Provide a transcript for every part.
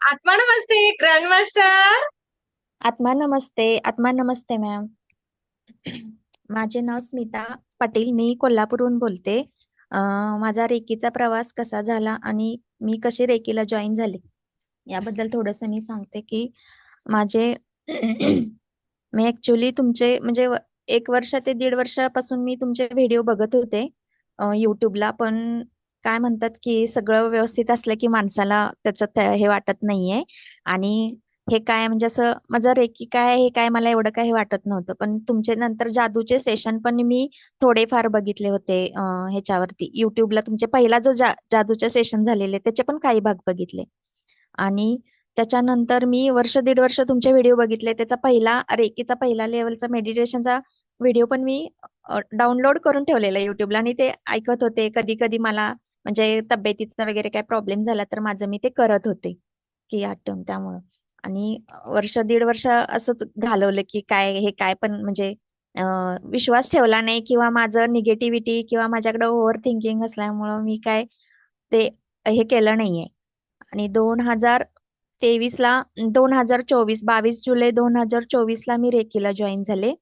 आत्मा नमस्ते grand master. आत्मा नमस्ते आत्मा नमस्ते मॅम. माझे नाव स्मिता पाटील मी कोल्हापूरहून बोलते. अं, माझा रेकीचा प्रवास कसा झाला आणि मी कशी रेकीला जॉईन झाले याबद्दल थोडस मी सांगते की माझे मी ऍक्च्युली तुमचे म्हणजे व- एक वर्ष ते दीड वर्षापासून मी तुमचे व्हिडिओ बघत होते अं, युट्यूबला पण काय म्हणतात की सगळं व्यवस्थित असलं की माणसाला त्याच्यात हे वाटत नाहीये. आणि हे काय म्हणजे असं माझं रेकी काय हे काय मला एवढं काही वाटत नव्हतं. पण तुमचे नंतर जादूचे सेशन पण मी थोडेफार बघितले होते ह्याच्यावरती. युट्यूबला तुमचे पहिला जो जा, जादूचे सेशन झालेले त्याचे पण काही भाग बघितले. आणि त्याच्यानंतर मी वर्ष दीड वर्ष तुमचे व्हिडिओ बघितले. त्याचा पहिला रेकीचा पहिला लेवलचा मेडिटेशनचा व्हिडिओ पण मी डाउनलोड करून ठेवलेला युट्यूबला आणि ते ऐकत होते कधी कधी मला म्हणजे तब्येतीचा वगैरे काय प्रॉब्लेम झाला तर माझं मी ते करत होते की आठवण त्यामुळं. आणि वर्ष दीड वर्ष असंच घालवलं की काय हे काय पण म्हणजे विश्वास ठेवला नाही किंवा माझं निगेटिव्हिटी किंवा माझ्याकडे ओव्हर थिंकिंग असल्यामुळं मी काय ते हे केलं नाहीये. आणि दोन हजार तेवीस ला दोन हजार चोवीस बावीस जुलै दोन हजार चोवीस ला मी रेकीला जॉईन झाले.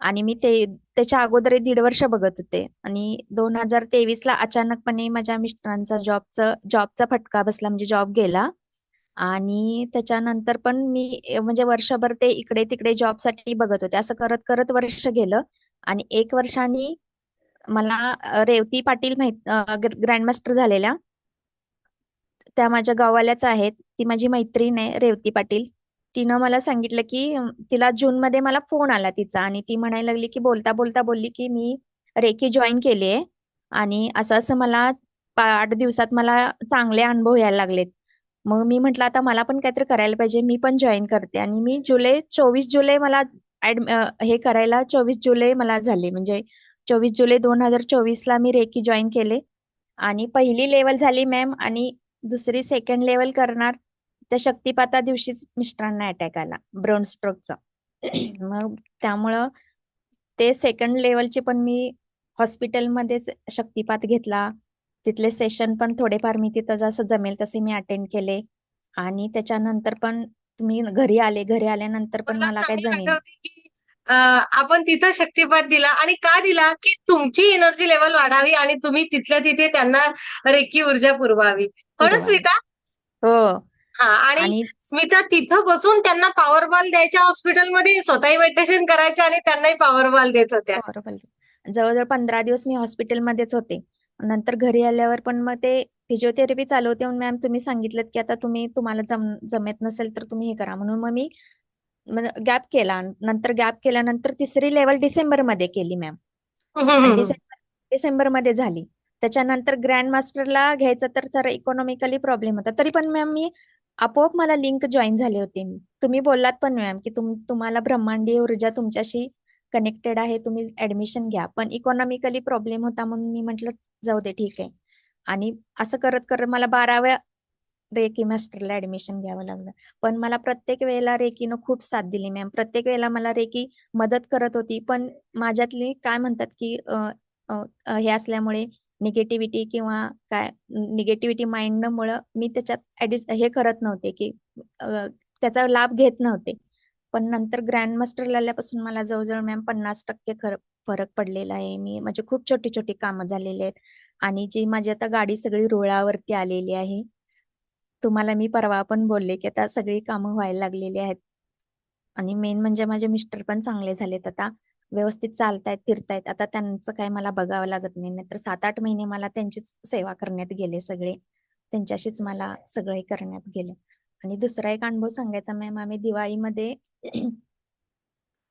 आणि मी ते त्याच्या अगोदर दीड वर्ष बघत होते. आणि दोन हजार तेवीस ला अचानकपणे माझ्या मिस्टरांचा जॉबचा जॉबचा फटका बसला म्हणजे जॉब गेला. आणि त्याच्यानंतर पण मी म्हणजे वर्षभर ते इकडे तिकडे जॉबसाठी बघत होते. असं करत करत वर्ष गेलं. आणि एक वर्षाने मला रेवती पाटील माहीत ग्रँडमास्टर झालेल्या. त्या माझ्या गावाल्याच आहेत. ती माझी मैत्रीण आहे रेवती पाटील. तिनं मला सांगितलं की तिला जून मध्ये मला फोन आला तिचा आणि ती म्हणायला लागली की बोलता बोलता बोलली की मी रेकी जॉईन केली आहे आणि असं असं मला आठ दिवसात मला चांगले अनुभव यायला लागलेत. मग मी म्हटलं आता मला पण काहीतरी करायला पाहिजे मी पण जॉईन करते आणि मी जुलै चोवीस जुलै मला हे करायला चोवीस जुलै मला झाले. म्हणजे चोवीस जुलै दोन हजार चोवीस ला मी रेकी जॉईन केले आणि पहिली लेवल झाली मॅम आणि दुसरी सेकंड लेवल करणार त्या शक्तिपाता दिवशीच मिस्टरांना अटॅक आला ब्रोन स्ट्रोकचा मग त्यामुळं ते सेकंड लेवलचे पण मी हॉस्पिटलमध्येच शक्तिपात घेतला. तिथले सेशन पण थोडेफार मी तिथं जसं जमेल तसे मी अटेंड केले. आणि त्याच्यानंतर पण तुम्ही घरी आले घरी आल्यानंतर पण मला काय जमेल? आपण तिथं शक्तिपात दिला आणि का दिला? की तुमची एनर्जी लेवल वाढावी आणि तुम्ही तिथल्या तिथे त्यांना रेकी ऊर्जा पुरवावी. पूर्वाला स्मिता? हो. हा आणि आणि स्मिता तिथं बसून त्यांना पॉवर बॉल द्यायच्या हॉस्पिटलमध्ये स्वतःही मेडिटेशन करायच्या आणि त्यांनाही पॉवर बॉल देत होत्या. बरोबर. जवळजवळ पंधरा दिवस मी हॉस्पिटलमध्येच होते. नंतर घरी आल्यावर पण मग ते फिजिओथेरपी चालू होते मॅम तुम्ही सांगितलं की आता तुम्ही तुम्हाला जम जमत नसेल तर तुम्ही हे करा. म्हणून मग मी गॅप केला. नंतर गॅप केल्यानंतर तिसरी लेवल डिसेंबरमध्ये केली मॅम आणि. डिसेंबर डिसेंबरमध्ये झाली. त्याच्यानंतर ग्रँड मास्टरला घ्यायचं तर जरा इकॉनॉमिकली प्रॉब्लेम होता. तरी पण मॅम मी आपोआप मला लिंक जॉईन झाले होते. मी तुम्ही बोललात पण मॅम की तुम तुम्हाला ब्रह्मांडीय ऊर्जा तुमच्याशी कनेक्टेड आहे तुम्ही ऍडमिशन घ्या. पण इकॉनॉमिकली प्रॉब्लेम होता म्हणून मी म्हटलं जाऊ दे ठीक आहे. आणि असं करत करत मला बाराव्या रेकी मास्टरला ऍडमिशन घ्यावं लागलं. पण मला प्रत्येक वेळेला रेकीनं खूप साथ दिली मॅम प्रत्येक वेळेला मला रेकी मदत करत होती. पण माझ्यातली काय म्हणतात की अ, अ, हे असल्यामुळे निगेटिव्हिटी किंवा काय निगेटिव्हिटी माइंड मुळे मी त्याच्यात ऍडजस्ट हे करत नव्हते की त्याचा लाभ घेत नव्हते. पण नंतर ग्रँड मास्टर आल्यापासून मला जवळजवळ मॅम पन्नास टक्के फरक पडलेला आहे. मी म्हणजे खूप छोटी छोटी कामं झालेली आहेत. आणि जी माझी आता गाडी सगळी रुळावरती आलेली आहे. तुम्हाला मी परवा पण बोलले की आता सगळी कामं व्हायला लागलेली आहेत. आणि मेन म्हणजे माझे मिस्टर पण चांगले झालेत आता. व्यवस्थित चालतायत फिरतायत. आता त्यांचं काय मला बघावं लागत नाही. नाहीतर सात आठ महिने मला त्यांचीच सेवा करण्यात गेले सगळे. त्यांच्याशीच मला सगळे करण्यात गेले. आणि दुसरा एक अनुभव सांगायचा मॅम आम्ही दिवाळीमध्ये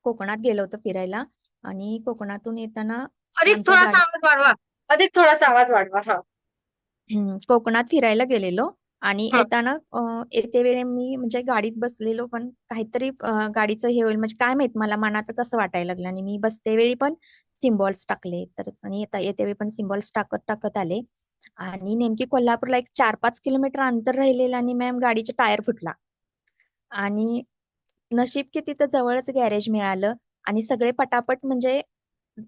कोकणात गेलो होतो फिरायला. आणि कोकणातून येताना अधिक थोडासा आवाज वाढवा. अधिक थोडासा आवाज वाढवा. हा. हम्म, कोकणात फिरायला गेलेलो. आणि हा. येताना अं, येते वेळे मी म्हणजे गाडीत बसलेलो पण काहीतरी अं, गाडीचं हे होईल म्हणजे काय माहीत मला मनातच असं वाटायला लागलं आणि मी बसते वेळी पण सिम्बॉल्स टाकले तर आणि येता येते वेळी पण सिम्बॉल्स टाकत टाकत आले. आणि नेमकी कोल्हापूरला एक चार पाच किलोमीटर अंतर राहिलेलं आणि मॅम गाडीचा टायर फुटला. आणि नशीब की तिथं जवळच गॅरेज मिळालं आणि सगळे पटापट म्हणजे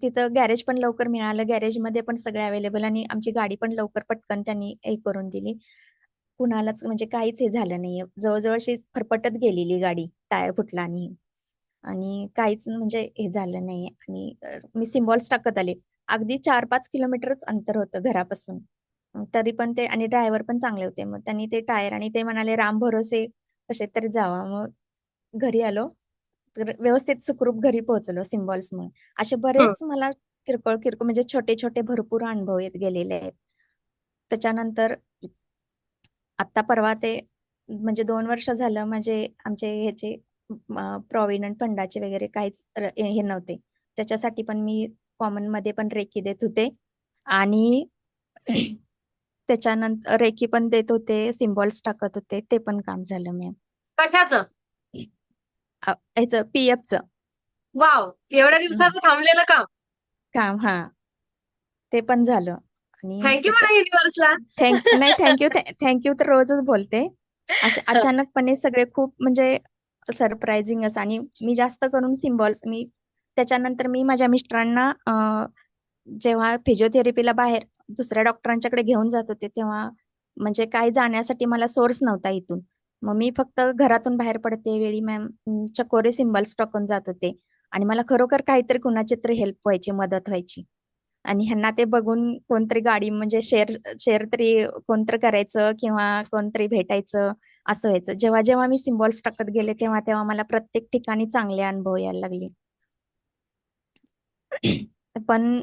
तिथं गॅरेज पण लवकर मिळालं गॅरेजमध्ये पण सगळे अवेलेबल आणि आमची गाडी पण लवकर पटकन त्यांनी हे करून दिली. कुणालाच म्हणजे काहीच हे झालं नाहीये. जवळजवळ अशी फरफटत गेलेली गाडी टायर फुटला आणि आणि काहीच म्हणजे हे झालं नाहीये. आणि मी सिम्बॉल्स टाकत आले. अगदी चार पाच किलोमीटरच अंतर होतं घरापासून. तरी पण ते आणि ड्रायव्हर पण चांगले होते. मग त्यांनी ते टायर आणि ते म्हणाले राम भरोसे कसे तरी जावा. मग घरी आलो. तर व्यवस्थित सुखरूप घरी पोहोचलो सिम्बॉल्स मुळे असे बरेच मला किरकोळ किरकोळ म्हणजे छोटे छोटे भरपूर अनुभव येत गेलेले आहेत. त्याच्यानंतर आता परवा ते म्हणजे दोन वर्ष झालं म्हणजे आमचे ह्याचे प्रॉव्हिडंट फंडाचे वगैरे काहीच हे नव्हते. त्याच्यासाठी पण मी कॉमनमध्ये पण रेकी देत होते. आणि त्याच्यानंतर रेकी पण देत होते सिम्बॉल्स टाकत होते ते पण काम झालं मॅम कशाचं? ह्याचं पीएफचं वाव! एवढ्या दिवसाचं थांबलेलं काम. काम हा. ते पण झालं. आणि थँक्यू म्हणा युनिव्हर्सला थँक नाही थँक्यू थँक्यू तर रोजच बोलते. असे अचानकपणे सगळे खूप म्हणजे सरप्राइझिंग असं आणि मी जास्त करून सिम्बॉल्स मी त्याच्यानंतर मी माझ्या मिस्टरांना जेव्हा फिजिओथेरपीला बाहेर दुसऱ्या डॉक्टरांच्याकडे घेऊन जात होते तेव्हा म्हणजे काही जाण्यासाठी मला सोर्स नव्हता इथून. मग मी फक्त घरातून बाहेर पडते वेळी मॅम चकोरे सिम्बॉल्स टाकून जात होते आणि मला खरोखर काहीतरी कुणाची तरी हेल्प व्हायची मदत व्हायची. आणि ह्यांना ते बघून कोणतरी गाडी म्हणजे शेअर शेअर तरी कोणतरी करायचं किंवा कोणतरी भेटायचं असं व्हायचं. जेव्हा जेव्हा मी सिम्बॉल्स टाकत गेले तेव्हा तेव्हा मला प्रत्येक ठिकाणी चांगले अनुभव यायला लागले. पण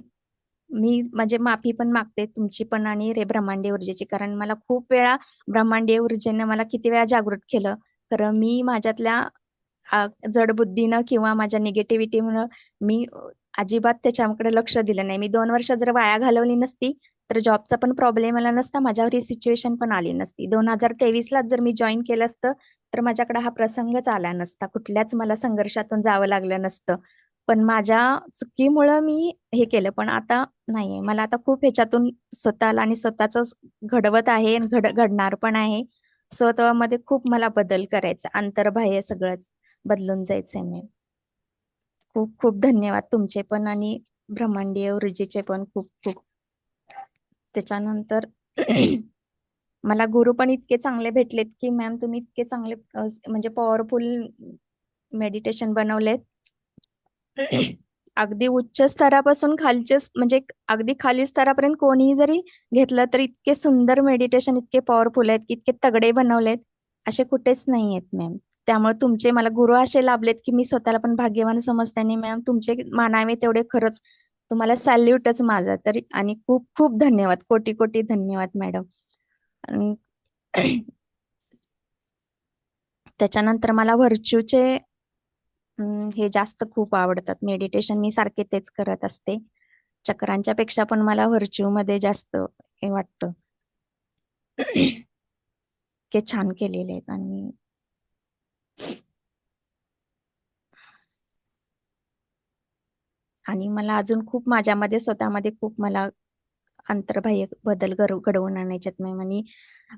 मी म्हणजे माफी पण मागते तुमची पण आणि रे ब्रह्मांडीय ऊर्जेची कारण मला खूप वेळा ब्रह्मांडीय ऊर्जेने मला किती वेळा जागृत केलं. कारण मी माझ्यातल्या जड जडबुद्धीनं किंवा माझ्या निगेटिव्हिटीमुळं मी अजिबात त्याच्याकडे लक्ष दिलं नाही. मी दोन वर्ष जर वाया घालवली नसती तर जॉबचा पण प्रॉब्लेम आला नसता माझ्यावर ही सिच्युएशन पण आली नसती. दोन हजार तेवीस ला जर मी जॉईन केलं असतं तर माझ्याकडे हा प्रसंगच आला नसता. कुठल्याच मला संघर्षातून जावं लागलं नसतं. पण माझ्या चुकीमुळं मी हे केलं. पण आता नाहीये. मला आता खूप ह्याच्यातून स्वतःला आणि स्वतःच घडवत आहे आणि घड घडणार पण आहे. स्वतःमध्ये खूप मला बदल करायचा अंतर्बाह्य सगळंच बदलून जायचंय मी. खूप खूप धन्यवाद तुमचे पण आणि ब्रह्मांडीय ऊर्जेचे पण खूप खूप. त्याच्यानंतर मला गुरु पण इतके चांगले भेटलेत की मॅम तुम्ही इतके चांगले म्हणजे पॉवरफुल मेडिटेशन बनवलेत. अगदी उच्च स्तरापासून खालचे म्हणजे अगदी खाली स्तरापर्यंत कोणीही जरी घेतलं तर इतके सुंदर मेडिटेशन इतके पॉवरफुल आहेत की इतके तगडे बनवलेत असे कुठेच नाही आहेत मॅम त्यामुळे तुमचे मला गुरु असे लाभलेत की मी स्वतःला पण भाग्यवान समजते आणि मॅम तुमचे मानावे तेवढे खरंच तुम्हाला सॅल्यूटच माझा तरी. आणि खूप खूप धन्यवाद. कोटी कोटी धन्यवाद मॅडम त्याच्यानंतर मला व्हर्च्यूचे हे जास्त खूप आवडतात. मेडिटेशन मी सारखे तेच करत असते. चक्रांच्या पेक्षा पण मला व्हर्च्यू मध्ये जास्त हे वाटतं. के छान केलेले आहेत. आणि आणि मला अजून खूप माझ्यामध्ये स्वतःमध्ये खूप मला अंतर्बाह्य बदल घडव- घडवून आणायच्यात मॅम आणि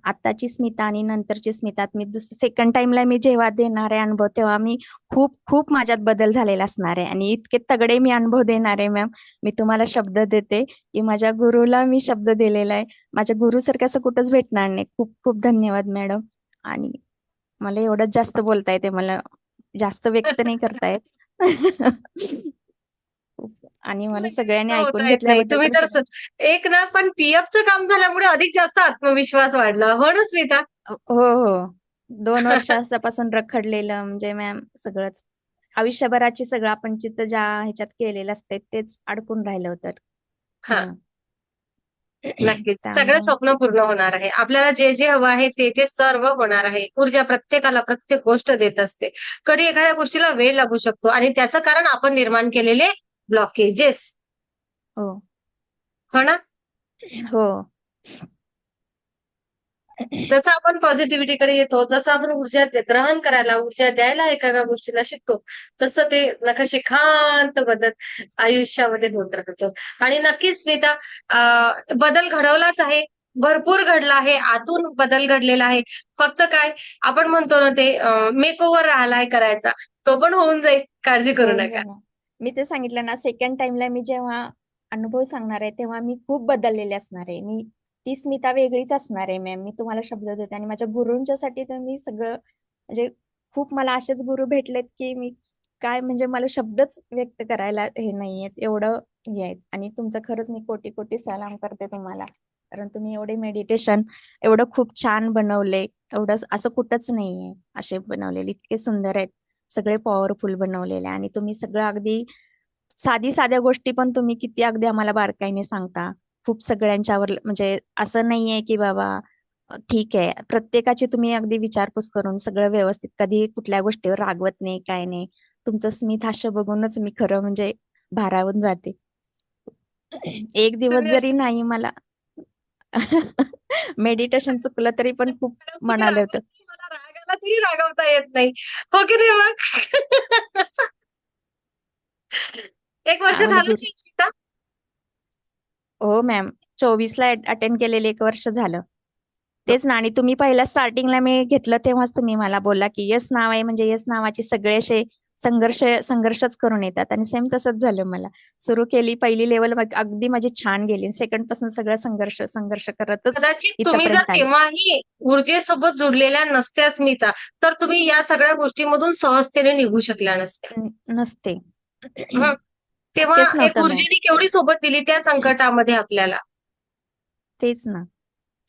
आताची स्मिता आणि नंतरची स्मितात मी दुसऱ्या सेकंड टाइमला मी जेव्हा देणार आहे अनुभव तेव्हा मी खूप खूप माझ्यात बदल झालेला असणार आहे. आणि इतके तगडे मी अनुभव देणार आहे मॅम. मी तुम्हाला शब्द देते की माझ्या गुरुला मी शब्द दिलेला आहे. माझ्या गुरुसारखं असं कुठंच भेटणार नाही. खूप खूप धन्यवाद मॅडम. आणि मला एवढंच जास्त बोलता येते मला जास्त व्यक्त नाही करता येत आणि मला सगळ्यांनी ऐकून घेतल्याबद्दल तुम्ही तर एक ना पण पीएफचं काम झाल्यामुळे अधिक जास्त आत्मविश्वास वाढला. हो ना स्मिता. हो हो. दोन वर्षापासून रखडलेलं म्हणजे मॅम सगळंच. आयुष्यभराची सगळं आपण जिथं ज्या ह्याच्यात केलेलं असते तेच अडकून राहिलं होतं. नक्कीच. सगळं स्वप्न पूर्ण होणार आहे. आपल्याला जे जे हवं आहे ते ते सर्व होणार आहे. ऊर्जा प्रत्येकाला प्रत्येक गोष्ट देत असते. कधी एखाद्या गोष्टीला वेळ लागू शकतो आणि त्याचं कारण आपण निर्माण केलेले ब्लॉकेजेस हो. हो ना? हो. जसं आपण पॉझिटिव्हिटीकडे येतो जसं आपण ऊर्जा ग्रहण करायला ऊर्जा द्यायला एखाद्या गोष्टीला शिकतो तसं ते नकाशे खांत बदल आयुष्यामध्ये होत राहतो. आणि नक्कीच स्मिता बदल घडवलाच आहे भरपूर घडला आहे आतून बदल घडलेला आहे. फक्त काय आपण म्हणतो ना ते मेक ओव्हर राहिलाय करायचा तो पण होऊन जाईल काळजी करू नका. मी ते सांगितलं ना सेकंड टाइमला मी जेव्हा अनुभव सांगणार आहे तेव्हा मी खूप बदललेले असणार आहे. मी ती स्मिता वेगळीच असणार आहे मॅम मी तुम्हाला शब्द देते आणि माझ्या गुरूंच्यासाठी तर मी सगळं म्हणजे खूप मला असेच गुरु भेटलेत की मी काय म्हणजे मला शब्दच व्यक्त करायला हे नाहीयेत एवढं हे आहेत. आणि तुमचं खरंच मी कोटी कोटी सलाम करते तुम्हाला कारण तुम्ही एवढे मेडिटेशन एवढं खूप छान बनवले एवढं असं कुठंच नाहीये असे बनवलेले इतके सुंदर आहेत सगळे पॉवरफुल बनवलेले आणि तुम्ही सगळं अगदी साधी साध्या गोष्टी पण तुम्ही किती अगदी आम्हाला बारकाईने सांगता. खूप सगळ्यांच्यावर म्हणजे असं नाहीये की बाबा ठीक आहे. प्रत्येकाची तुम्ही अगदी विचारपूस करून सगळं व्यवस्थित कधी कुठल्या गोष्टीवर रागवत नाही काय नाही. तुमचं स्मित हास्य बघूनच मी खरं म्हणजे भारावून जाते. एक दिवस जरी नाही मला. मेडिटेशन चुकलं तरी पण खूप म्हणाले होतं नाही, मला राग आला तरी रागवता येत नाही. हो की नाही मग? एक वर्ष झालं हो मॅम चोवीस ला अटेंड केलेले एक वर्ष झालं. तेच ना आणि तुम्ही पहिल्या स्टार्टिंगला मी घेतलं तेव्हाच तुम्ही मला बोलला की यस नाव आहे म्हणजे यस नावाचे सगळे असे संघर्ष संघर्षच करून येतात. आणि सेम तसंच झालं मला. सुरू केली पहिली लेवल अगदी माझी छान गेली. सेकंडपासून सगळं संघर्ष संघर्ष करतच कदाचित तुम्ही जर इथपर्यंत आले. तेव्हाही ऊर्जेसोबत जुडलेल्या नसत्या स्मिता तर तुम्ही या सगळ्या गोष्टीमधून सहजतेने निघू शकल्या नसत्या. न- नसते. हं. तेव्हा एक नव्हतं मॅम केवढी सोबत दिली त्या संकटामध्ये आपल्याला. तेच ना.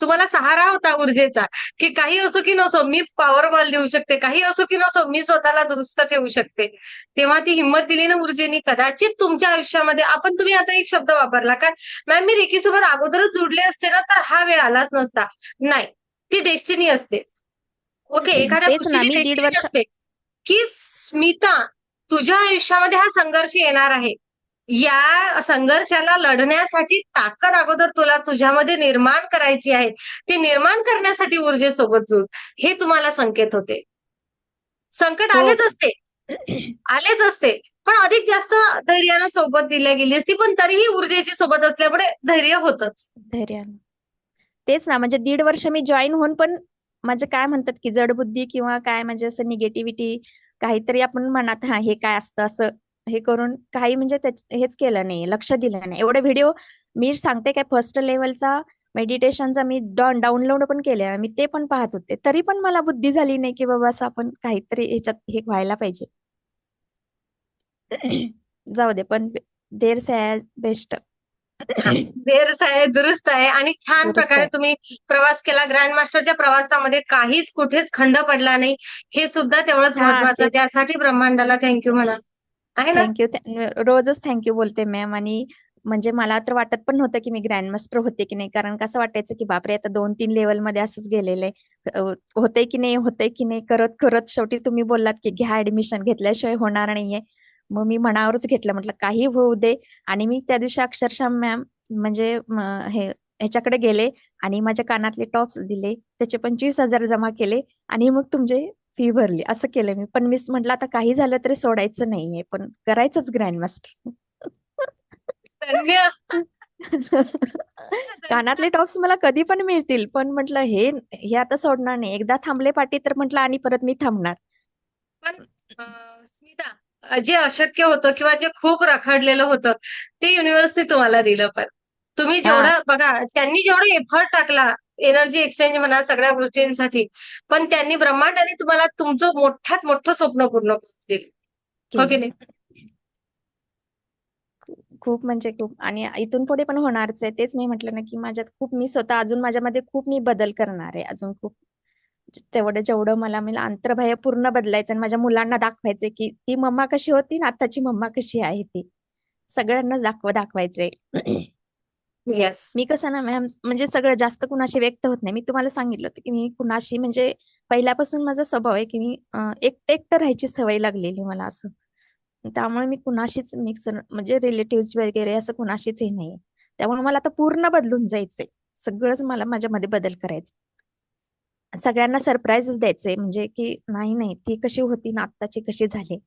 तुम्हाला सहारा होता ऊर्जेचा की काही असो की नसो मी पॉवर बॉल देऊ शकते काही असो की नसो मी स्वतःला दुरुस्त ठेवू शकते. तेव्हा ती हिंमत दिली ना ऊर्जेने कदाचित तुमच्या आयुष्यामध्ये आपण तुम्ही आता एक शब्द वापरला काय मॅम मी रेकी सोबत अगोदरच जुडले असते ना तर हा वेळ आलाच नसता. नाही ती डेस्टिनी असते. ओके एखाद्या तेच ना गोष्टीची मी दीड डेस्टिनी वर्ष असते की स्मिता तुझ्या आयुष्यामध्ये हा संघर्ष येणार आहे. या संघर्षाला लढण्यासाठी ताकद अगोदर तुला तुझ्यामध्ये निर्माण करायची आहे. ती निर्माण करण्यासाठी ऊर्जेसोबत जुळ हे तुम्हाला संकेत होते. संकट हो. आलेच असते. आलेच असते. पण अधिक जास्त धैर्यानं सोबत दिल्या गेली असती पण तरीही ऊर्जेची सोबत असल्यामुळे धैर्य होतच. धैर्यानं. तेच ना म्हणजे दीड वर्ष मी जॉईन होऊन पण म्हणजे काय म्हणतात की जडबुद्धी किंवा काय म्हणजे असं निगेटिव्हिटी काहीतरी आपण मनात हा हे काय असतं असं हे करून काही म्हणजे हेच केलं नाही लक्ष दिलं नाही. एवढे व्हिडिओ मी सांगते काय फर्स्ट लेवलचा मेडिटेशनचा मी डाउनलोड पण केले मी ते पण पाहत होते. तरी पण मला बुद्धी झाली नाही की बाबा असं आपण काहीतरी ह्याच्यात हे व्हायला पाहिजे. जाऊ दे पण देर बेस्ट. देर आहे दुरुस्त आहे आणि छान प्रकारे. तुम्ही प्रवास केला. ग्रँड मास्टरच्या प्रवासामध्ये काहीच कुठेच खंड पडला नाही. हे सुद्धा तेवढंच महत्वाचं. त्यासाठी ब्रह्मांडाला थँक्यू म्हणा. आहे ना? थँक्यू रोजच थँक्यू बोलते मॅम आणि म्हणजे मला तर वाटत पण नव्हतं की मी ग्रँडमास्टर होते की नाही. कारण कसं वाटायचं की बापरे आता दोन तीन लेवलमध्ये असंच गेलेले होते होतंय की नाही होतंय की नाही करत करत शेवटी तुम्ही बोललात की घ्या ऍडमिशन घेतल्याशिवाय होणार नाहीये. मग मी मनावरच घेतलं. म्हटलं काही होऊ दे. आणि मी त्या दिवशी अक्षरशः मॅम म्हणजे हे ह्याच्याकडे गेले आणि माझ्या कानातले टॉप्स दिले. त्याचे पंचवीस हजार जमा केले आणि मग तुमचे फी भरली. असं केलं मी. पण मी म्हटलं आता काही झालं तरी सोडायचं नाहीये पण करायचंच ग्रँडमास्टर धन्य. कानातले टॉप्स मला कधी पण मिळतील पण म्हटलं हे हे आता सोडणार नाही. एकदा थांबले पाठी तर म्हटलं आणि परत मी थांबणार. पण स्मिता जे अशक्य होतं किंवा जे खूप रखडलेलं होतं ते युनिव्हर्सने तुम्हाला दिलं पण. तुम्ही. जेवढा बघा त्यांनी जेवढा एफर्ट टाकला एनर्जी एक्सचेंज म्हणा सगळ्या गोष्टींसाठी. पण त्यांनी ब्रह्मांडाने तुम्हाला तुमचं मोठ्यात मोठं स्वप्न पूर्ण करून दिलं. हो की नाही? खूप म्हणजे खूप. आणि इथून पुढे पण होणारच आहे. तेच मी म्हटलं ना की माझ्यात खूप मी स्वतः अजून माझ्यामध्ये खूप मी बदल करणार आहे. अजून खूप. तेवढं जेवढं मला मला अंतर्बाह्य पूर्ण बदलायचं आणि माझ्या मुलांना दाखवायचंय की ती मम्मा कशी होती ना आताची मम्मा कशी आहे ती. सगळ्यांना दाखव दाखवायचंय. येस मी कसं ना मॅम म्हणजे सगळं जास्त कुणाशी व्यक्त होत नाही. मी तुम्हाला सांगितलं होतं की मी कुणाशी म्हणजे पहिल्यापासून माझा स्वभाव आहे की मी अं, एकटं एकटं राहायची सवय लागलेली मला असं. त्यामुळे मी कुणाशीच मिक्स म्हणजे रिलेटिव्ह वगैरे असं कुणाशीच हे नाहीये. त्यामुळे मला आता पूर्ण बदलून जायचंय. सगळंच मला माझ्यामध्ये बदल करायचं सगळ्यांना सरप्राईजच द्यायचंय. म्हणजे की नाही नाही ती कशी होती ना आत्ताची कशी झाली?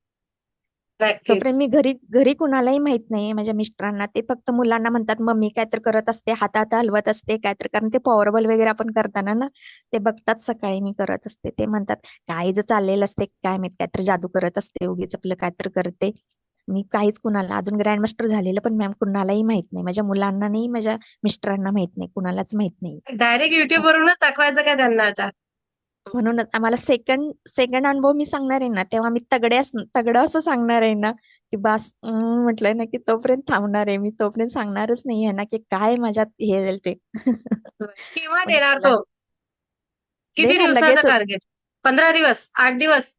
तोपर्यंत मी घरी घरी कुणालाही माहीत नाही. माझ्या मिस्टरांना ते फक्त मुलांना म्हणतात मम्मी काय तर करत असते हातात हलवत असते काय तर कारण ते पॉवरबॉल वगैरे आपण करताना ना ते बघतात सकाळी मी करत असते. ते म्हणतात काय जर चाललेलं असते काय माहीत काय तर जादू करत असते उगीच आपलं काय तर करते. मी काहीच कुणाला अजून ग्रँडमास्टर झालेलं पण मॅम कुणालाही माहीत नाही. माझ्या मुलांना नाही माझ्या मिस्टरांना माहीत नाही कुणालाच माहीत नाही. डायरेक्ट युट्यूब वरूनच दाखवायचं का त्यांना आता? म्हणूनच आम्हाला सेकंड सेकंड अनुभव मी सांगणार आहे ना तेव्हा मी तगड्या तगडं असं सांगणार आहे ना की बस म्हटलंय ना की तोपर्यंत थांबणार आहे. मी तोपर्यंत सांगणारच नाही आहे ना की काय माझ्यात हे जाईल ते. केव्हा देणार तो? किती दिवसाचं टार्गेट पंधरा दिवस? आठ दिवस?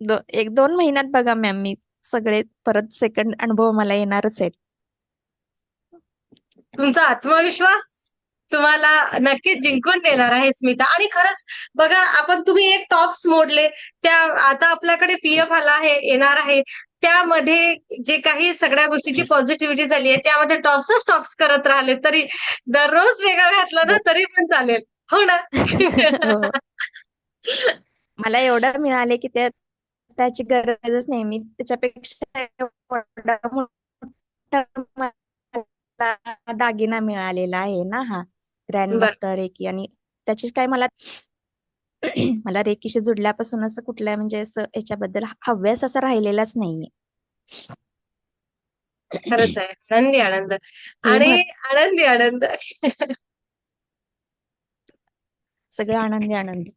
दो, एक दोन महिन्यात बघा मॅम मी सगळे परत सेकंड अनुभव मला येणारच आहेत. तुमचा आत्मविश्वास तुम्हाला नक्कीच जिंकून देणार आहे स्मिता. आणि खरंच बघा आपण तुम्ही एक टॉप्स मोडले. त्या आता आपल्याकडे पीएफ आला आहे येणार आहे. त्यामध्ये जे काही सगळ्या गोष्टीची पॉझिटिव्हिटी झाली आहे त्यामध्ये टॉप्सच टॉप्स करत राहिले. तरी दररोज वेगळं घातलं ना तरी पण चालेल. हो ना? हो. मला एवढं मिळाले की त्या त्याची गरजच नाही. मी त्याच्यापेक्षा दागिना मिळालेला आहे ना हा. ग्रँड मास्टर रेकी आणि त्याची काय मला मला रेकीशी जुडल्यापासून असं कुठल्या म्हणजे असं याच्याबद्दल हव्यास असा राहिलेलाच नाहीये. खरंच आहे. आनंदी आनंद. हे आणि आनंदी आनंद. सगळं आनंदी आनंद.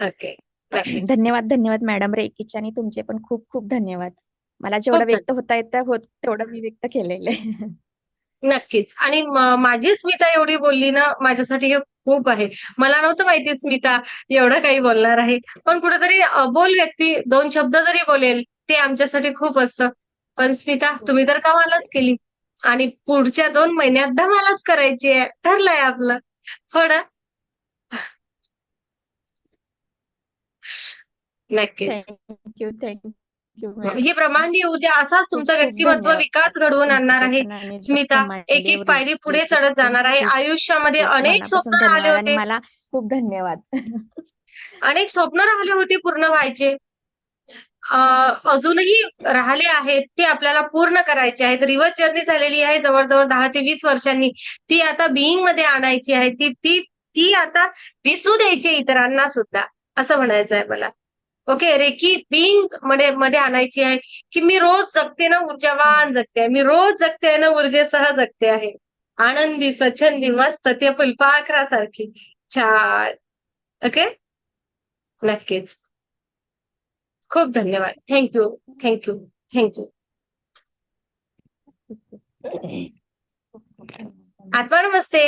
ओके. धन्यवाद धन्यवाद मॅडम रेकीचे आणि तुमचे पण खूप खूप धन्यवाद. मला जेवढं खूप व्यक्त होता येतं होत तेवढं मी व्यक्त केलेलं आहे. नक्कीच. आणि माझी स्मिता एवढी बोलली ना माझ्यासाठी हे खूप आहे. मला नव्हतं माहिती स्मिता एवढं काही बोलणार आहे. पण कुठेतरी अबोल व्यक्ती दोन शब्द जरी बोलेल ते आमच्यासाठी खूप असतं. पण स्मिता तुम्ही तर कमालच केली. आणि पुढच्या दोन महिन्यात धमालच करायची आहे. ठरलंय आपलं. हो ना? नक्कीच. थँक्यू थँक्यू ही ब्रह्मांडी ऊर्जा असाच तुमचं व्यक्तिमत्व. विकास घडवून आणणार आहे. स्मिता एक एक पायरी पुढे चढत जाणार आहे. आयुष्यामध्ये अनेक स्वप्न राहिले होते. मला खूप धन्यवाद. अनेक स्वप्न राहिले होते पूर्ण व्हायचे. अजूनही राहिले आहेत ते आपल्याला पूर्ण करायचे आहेत. रिव्हर्स जर्नी झालेली आहे जवळजवळ दहा ते वीस वर्षांनी. ती आता बिईंगमध्ये आणायची आहे. ती ती ती आता दिसू द्यायची इतरांना सुद्धा असं म्हणायचं आहे मला. ओके रेकी बिंगमध्ये मध्ये आणायची आहे की मी रोज जगते ना ऊर्जावान जगते आहे. मी रोज जगते आहे ना ऊर्जेसह जगते आहे. आनंदी स्वच्छंदी मस्त ते फुलपाखरासारखी. छान. ओके? नक्कीच. खूप धन्यवाद. थँक्यू थँक्यू थँक्यू आत्मा नमस्ते.